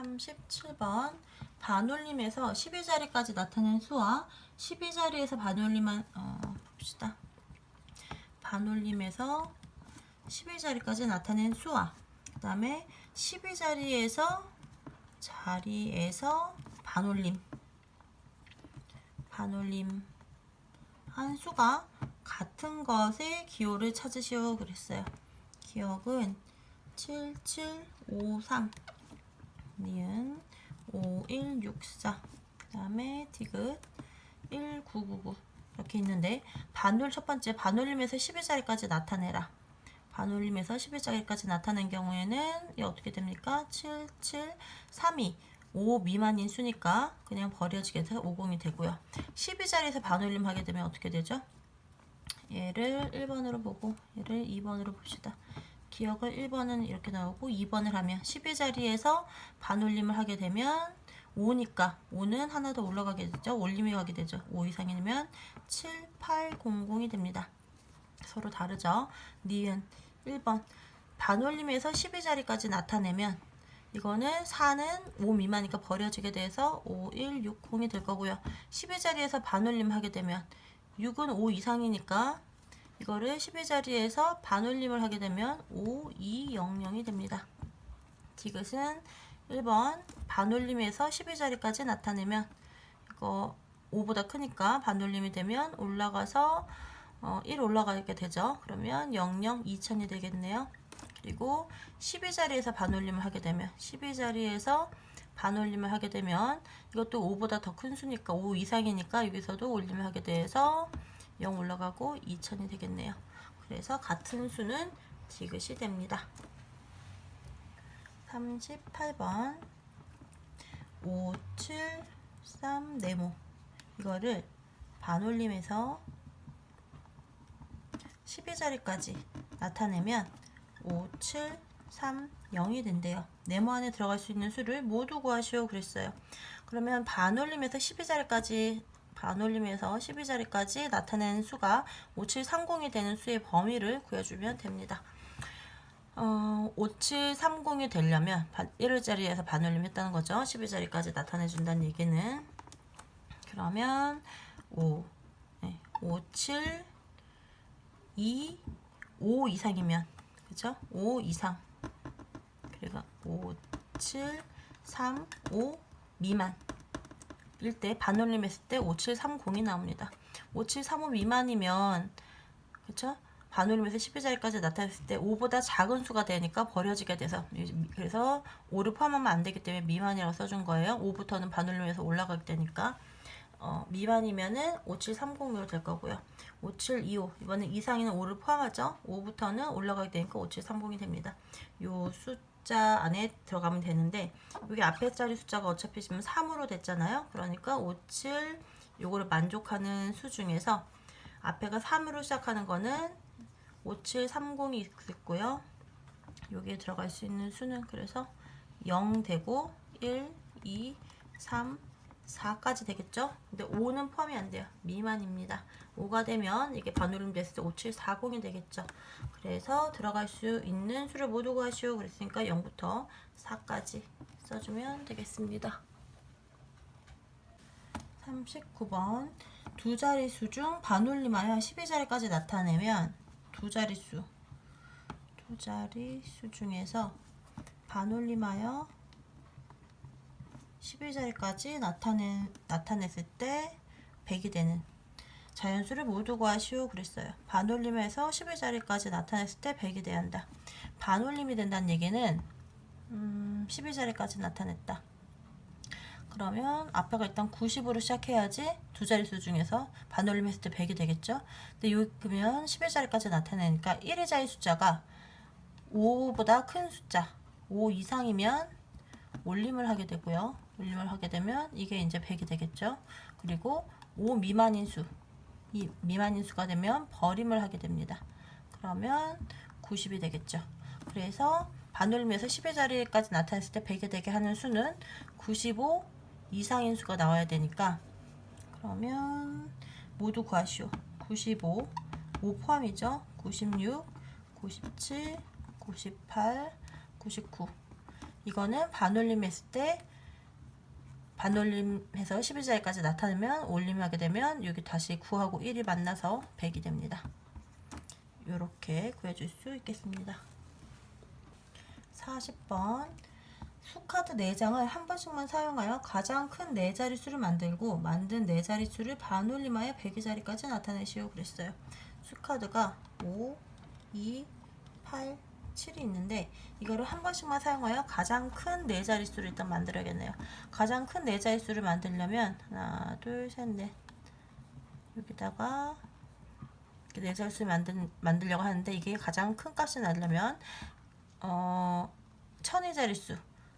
37번 반올림에서 12자리까지 나타낸 수와 12자리에서 반올림한 어, 봅시다. 반올림에서 12자리까지 나타낸 수와 그 다음에 12자리에서 자리에서 반올림 반올림 한 수가 같은 것의 기호를 찾으시오 그랬어요. 기억은 7753 니은. 5164 그 다음에 디귿. 1999 이렇게 있는데 반올 첫 번째 반올림에서 12자리까지 나타내라. 반올림에서 12자리까지 나타낸 경우에는 이 어떻게 됩니까? 7, 7, 3, 2 5 미만인 수니까 그냥 버려지게 돼서 50이 되고요. 12자리에서 반올림 하게 되면 어떻게 되죠? 얘를 1번으로 보고 얘를 2번으로 봅시다 기억을 1번은 이렇게 나오고 2번을 하면 12자리에서 반 올림을 하게 되면 5니까 5는 하나 더 올라가게 되죠. 올림이 가게 되죠. 5 이상이면 7, 8, 00이 됩니다. 서로 다르죠. 니은 1번 반올림에서 12자리까지 나타내면 이거는 4는 5 미만이니까 버려지게 돼서 5, 1, 6, 0이 될 거고요. 12자리에서 반올림 하게 되면 6은 5 이상이니까 이거를 12자리에서 반올림을 하게 되면 5, 2, 0, 0이 됩니다. 디귿은 1번 반올림에서 12자리까지 나타내면 이거 5보다 크니까 반올림이 되면 올라가서 어, 1 올라가게 되죠. 그러면 0, 0, 2000이 되겠네요. 그리고 12자리에서 반올림을 하게 되면 12자리에서 반올림을 하게 되면 이것도 5보다 더 큰 수니까 5 이상이니까 여기서도 올림을 하게 돼서 0 올라가고 2000이 되겠네요. 그래서 같은 수는 디귿이 됩니다. 38번 5, 7, 3 네모 이거를 반올림에서 12자리까지 나타내면 5, 7, 3, 0이 된대요. 네모 안에 들어갈 수 있는 수를 모두 구하시오 그랬어요. 그러면 반올림에서 12자리까지 반올림에서 12자리까지 나타내는 수가 5730이 되는 수의 범위를 구해주면 됩니다. 어, 5730이 되려면 1일자리에서 반올림 했다는 거죠. 12자리까지 나타내준다는 얘기는 그러면 5, 네, 5, 7, 2, 5 이상이면 그죠? 5 이상 그리고 5, 7, 3, 5 미만 일때 반올림 했을 때 5730이 나옵니다. 5735 미만이면 그쵸? 반올림에서 12자리까지 나타냈을 때 5보다 작은 수가 되니까 버려지게 돼서 그래서 5를 포함하면 안 되기 때문에 미만이라고 써준 거예요. 5부터는 반올림에서 올라가게 되니까 어, 미만이면은 5730으로 될 거고요. 5725 이번엔 이상이는 5를 포함하죠. 5부터는 올라가게 되니까 5730이 됩니다. 요 숫자 안에 들어가면 되는데 여기 앞에 자리 숫자가 어차피 지금 3으로 됐잖아요. 그러니까 57 요거를 만족하는 수 중에서 앞에가 3으로 시작하는 거는 5730이 있고요. 여기에 들어갈 수 있는 수는 그래서 0 되고 1, 2, 3, 4까지 되겠죠? 근데 5는 포함이 안 돼요. 미만입니다. 5가 되면 이게 반올림 됐을 때 5740이 되겠죠. 그래서 들어갈 수 있는 수를 모두 구하시오. 그랬으니까 0부터 4까지 써주면 되겠습니다. 39번 두 자릿수 중 반올림하여 12자리까지 나타내면 두 자릿수 두 자릿수 중에서 반올림하여 12자리까지 나타내, 나타냈을 때 100이 되는 자연수를 모두 구하시오 그랬어요. 반올림에서 12자리까지 나타냈을 때 100이 돼야 한다. 반올림이 된다는 얘기는 음, 12자리까지 나타냈다. 그러면 앞에가 일단 90으로 시작해야지 두 자릿수 중에서 반올림 했을 때 100이 되겠죠. 근데 요 그러면 11자리까지 나타내니까 1위자의 숫자가 5보다 큰 숫자 5 이상이면 올림을 하게 되고요. 올림을 하게 되면 이게 이제 100이 되겠죠. 그리고 5 미만인 수, 이 미만인 수가 되면 버림을 하게 됩니다. 그러면 90이 되겠죠. 그래서 반올림에서 10의 자리까지 나타냈을 때 100이 되게 하는 수는 95 이상인 수가 나와야 되니까 그러면 모두 구하시오. 95, 5 포함이죠. 96, 97, 98, 99 이거는 반올림 했을 때 반올림해서 12자리까지 나타내면 올림하게 되면 여기 다시 9하고 1이 만나서 100이 됩니다. 이렇게 구해줄 수 있겠습니다. 40번 수카드 4장을 한 번씩만 사용하여 가장 큰 4자릿수를 만들고 만든 4자릿수를 반올림하여 100의 자리까지 나타내시오 그랬어요. 수카드가 5, 2, 8, 7이 있는데 이거를 한 번씩만 사용하여 가장 큰 4자릿수를 일단 만들어야겠네요. 가장 큰 4자릿수를 만들려면 하나, 둘, 셋, 넷 여기다가 이렇게 4자릿수를 만들, 만들려고 하는데 이게 가장 큰 값이 나려면 어, 천의 자릿수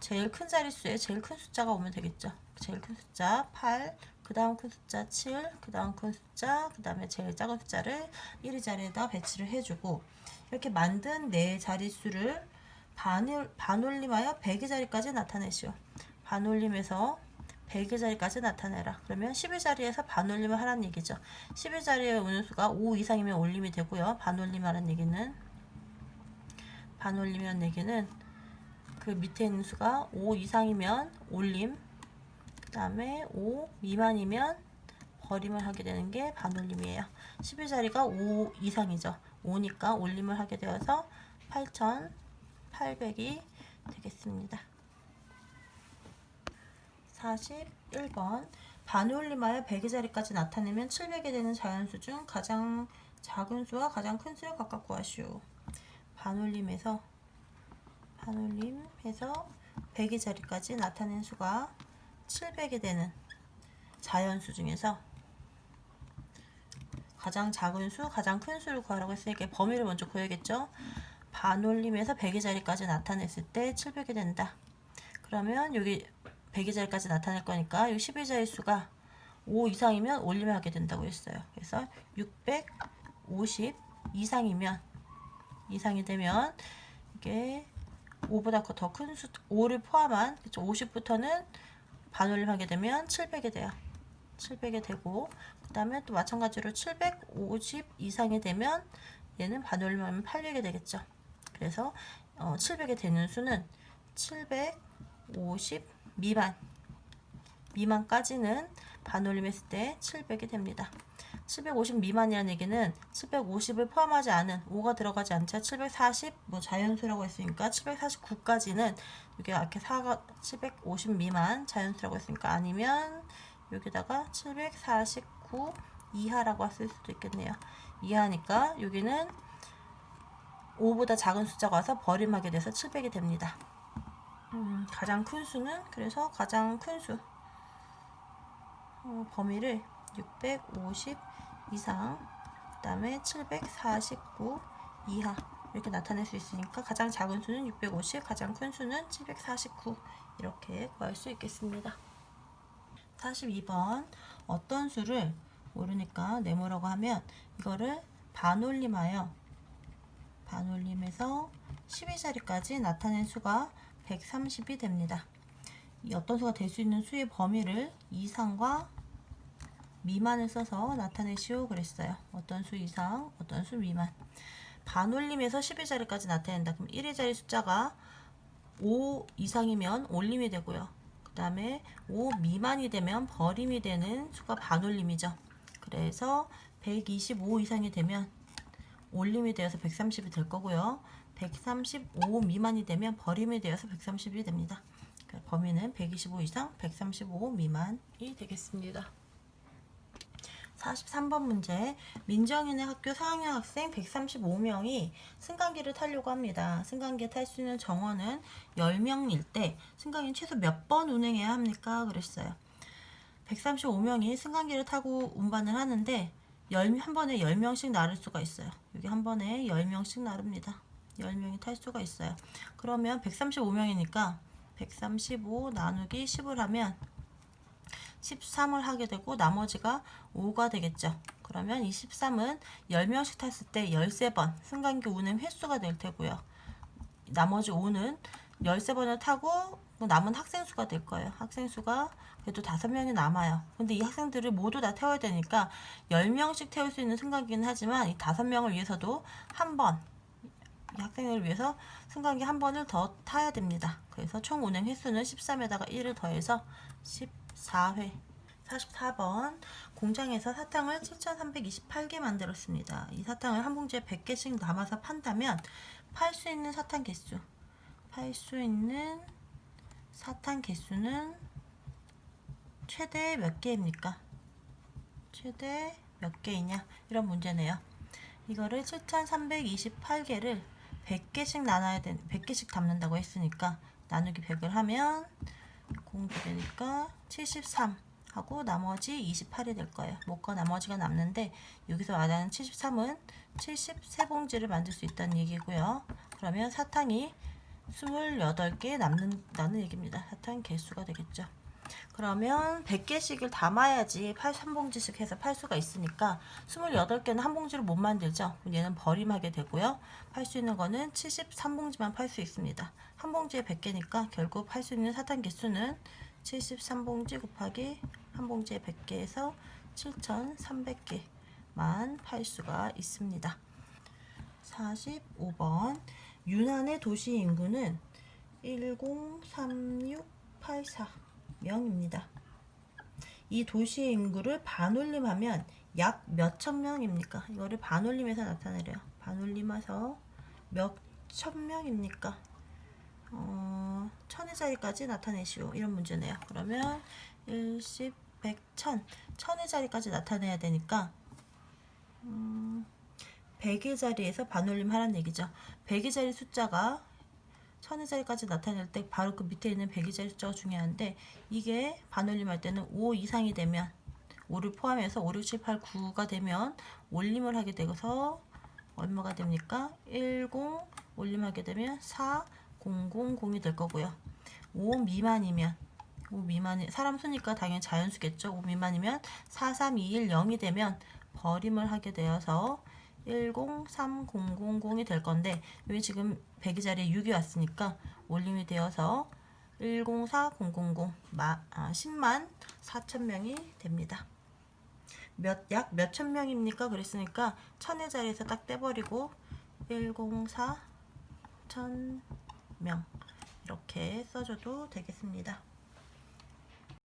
제일 큰 자릿수에 제일 큰 숫자가 오면 되겠죠. 제일 큰 숫자 8, 그 다음 큰 숫자 7, 그 다음 큰 숫자, 그 다음에 제일 작은 숫자를 1위 자리에다 배치를 해주고 이렇게 만든 네 자릿수를 반올, 반올림하여 100의 자리까지 나타내시오. 반올림에서 100의 자리까지 나타내라. 그러면 10의 자리에서 반올림을 하라는 얘기죠. 10의 자리에 오는 수가 5 이상이면 올림이 되고요. 반올림하라는 얘기는 반올림이라는 얘기는 그 밑에 있는 수가 5 이상이면 올림, 그 다음에 5 미만이면 버림을 하게 되는 게 반올림이에요. 10의 자리가 5 이상이죠. 5니까 올림을 하게 되어서 8,800이 되겠습니다. 41번 반올림하여 100의 자리까지 나타내면 700이 되는 자연수 중 가장 작은 수와 가장 큰 수를 각각 구하시오. 반올림에서 반올림해서 100의 자리까지 나타낸 수가 700이 되는 자연수 중에서 가장 작은 수, 가장 큰 수를 구하라고 했으니까 범위를 먼저 구해야겠죠. 반올림에서 100의 자리까지 나타냈을 때 700이 된다. 그러면 여기 100의 자리까지 나타낼 거니까 이 10의 자리 수가 5 이상이면 올림을 하게 된다고 했어요. 그래서 650 이상이면 이상이 되면 이게 5보다 더 큰 수, 5를 포함한 그쵸, 50부터는 반올림 하게 되면 700이 돼요. 700이 되고 그 다음에 또 마찬가지로 750 이상이 되면 얘는 반올림하면 800이 되겠죠. 그래서 어, 700이 되는 수는 750 미만 미만까지는 반올림했을 때 700이 됩니다. 750 미만이라는 얘기는 750을 포함하지 않은 5가 들어가지 않자 740 뭐 자연수라고 했으니까 749까지는 이게 이렇게 4가 750 미만 자연수라고 했으니까 아니면 여기다가 749 이하라고 쓸 수도 있겠네요. 이하니까 여기는 5보다 작은 숫자가 와서 버림하게 돼서 700이 됩니다. 음, 가장 큰 수는 그래서 가장 큰 수. 어, 범위를 650 이상, 그 다음에 749 이하 이렇게 나타낼 수 있으니까 가장 작은 수는 650, 가장 큰 수는 749 이렇게 구할 수 있겠습니다. 42번 어떤 수를 모르니까 네모라고 하면 이거를 반올림하여 반올림해서 12자리까지 나타낸 수가 130이 됩니다. 이 어떤 수가 될 수 있는 수의 범위를 이상과 미만을 써서 나타내시오 그랬어요. 어떤 수 이상, 어떤 수 미만. 반올림에서 12자리까지 나타낸다. 그럼 1의 자리 숫자가 5 이상이면 올림이 되고요. 그 다음에 5 미만이 되면 버림이 되는 수가 반올림이죠. 그래서 125 이상이 되면 올림이 되어서 130이 될 거고요. 135 미만이 되면 버림이 되어서 130이 됩니다. 그 범위는 125 이상, 135 미만이 되겠습니다. 43번 문제 민정인의 학교 4학년 학생 135명이 승강기를 타려고 합니다. 승강기에 탈 수 있는 정원은 10명일 때 승강기는 최소 몇 번 운행해야 합니까? 그랬어요. 135명이 승강기를 타고 운반을 하는데 10, 한 번에 10명씩 나를 수가 있어요. 여기 한 번에 10명씩 나릅니다. 10명이 탈 수가 있어요. 그러면 135명이니까 135 나누기 10을 하면 13을 하게 되고 나머지가 5가 되겠죠. 그러면 이 13은 10명씩 탔을 때 13번 승강기 운행 횟수가 될 테고요. 나머지 5는 13번을 타고 뭐 남은 학생 수가 될 거예요. 학생 수가 그래도 5명이 남아요. 근데 이 학생들을 모두 다 태워야 되니까 10명씩 태울 수 있는 승강기는 하지만 이 5명을 위해서도 한 번, 이 학생을 위해서 승강기 한 번을 더 타야 됩니다. 그래서 총 운행 횟수는 13에다가 1을 더해서 14회. 44번 공장에서 사탕을 7,328개 만들었습니다. 이 사탕을 한 봉지에 100개씩 담아서 판다면 팔 수 있는 사탕 개수 팔 수 있는 사탕 개수는 최대 몇 개입니까? 최대 몇 개이냐? 이런 문제네요. 이거를 7,328개를 100개씩 나눠야 되 100개씩 담는다고 했으니까 나누기 100을 하면 공도 되니까 73 하고 나머지 28이 될 거예요. 못과 나머지가 남는데 여기서 말하는 73은 73봉지를 만들 수 있다는 얘기고요. 그러면 사탕이 28개 남는다는 얘기입니다. 사탕 개수가 되겠죠. 그러면 100개씩을 담아야지 83봉지씩 해서 팔 수가 있으니까 28개는 한 봉지를 못 만들죠. 얘는 버림하게 되고요. 팔 수 있는 거는 73봉지만 팔 수 있습니다. 한 봉지에 100개니까 결국 팔 수 있는 사탕 개수는 73봉지 곱하기 한 봉지에 100개에서 7,300개만 팔 수가 있습니다. 45번 유난의 도시 인구는 103684 명입니다. 이 도시의 인구를 반올림하면 약 몇천 명입니까? 이거를 반올림해서 나타내래요. 반올림해서 몇 천 명입니까? 어, 천의 자리까지 나타내시오. 이런 문제네요. 그러면 1, 10, 100, 1000. 천의 자리까지 나타내야 되니까 음, 100의 자리에서 반올림 하라는 얘기죠. 100의 자리 숫자가 천의 자리까지 나타낼 때 바로 그 밑에 있는 100의 자리 숫자가 중요한데 이게 반올림 할 때는 5 이상이 되면 5를 포함해서 5, 6, 7, 8, 9가 되면 올림을 하게 되어서 얼마가 됩니까? 10 올림하게 되면 4 0 0 0이 될 거고요. 5 미만이면 5 미만이 사람 수니까 당연히 자연수겠죠. 5 미만이면 4, 3, 2, 1, 0이 되면 버림을 하게 되어서 103000이 될 건데 여기 지금 100의 자리에 6이 왔으니까 올림이 되어서 104000 마, 아, 10만 4천 명이 됩니다. 몇 약 몇천 명입니까? 그랬으니까 천의 자리에서 딱 떼버리고 104 천명 이렇게 써줘도 되겠습니다.